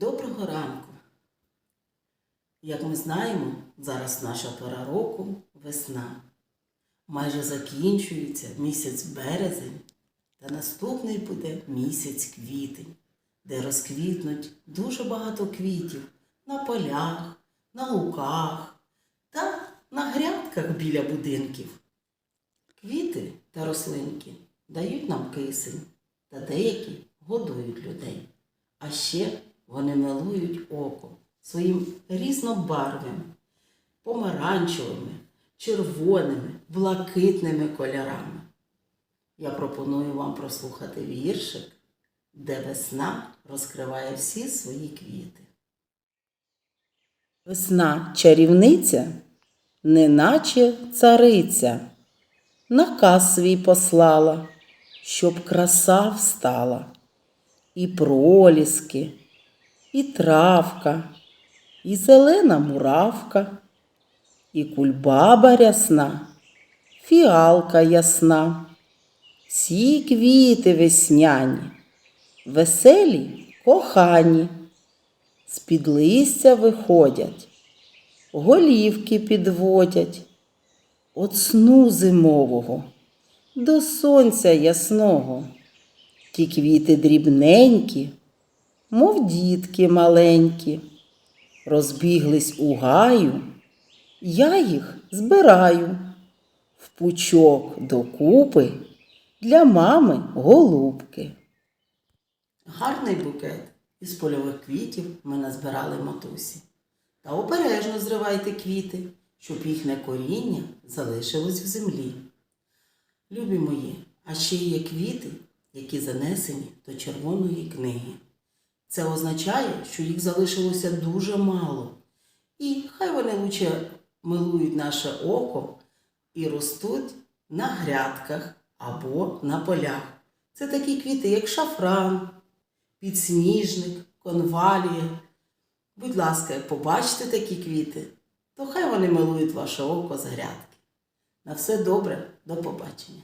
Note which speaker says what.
Speaker 1: Доброго ранку. Як ми знаємо, зараз наша пора року весна. Майже закінчується місяць березень, та наступний буде місяць квітень, де розквітнуть дуже багато квітів на полях, на луках та на грядках біля будинків. Квіти та рослинки дають нам кисень, та деякі годують людей. А ще вони милують око своїм різнобарвним, помаранчевими, червоними, блакитними кольорами. Я пропоную вам прослухати віршик, де весна розкриває всі свої квіти.
Speaker 2: Весна чарівниця, неначе цариця, наказ свій послала, щоб краса встала, і проліски, і травка, і зелена муравка, і кульбаба рясна, фіалка ясна, всі квіти весняні, веселі кохані. З-під листя виходять, голівки підводять, от сну зимового до сонця ясного. Ті квіти дрібненькі, мов дітки маленькі, розбіглись у гаю, я їх збираю в пучок докупи для мами голубки.
Speaker 1: Гарний букет із польових квітів ми назбирали матусі. Та обережно зривайте квіти, щоб їхнє коріння залишилось в землі. Любі мої, а ще є квіти, які занесені до червоної книги. Це означає, що їх залишилося дуже мало. І хай вони лучше милують наше око і ростуть на грядках або на полях. Це такі квіти, як шафран, підсніжник, конвалія. Будь ласка, як побачите такі квіти, то хай вони милують ваше око з грядки. На все добре, до побачення.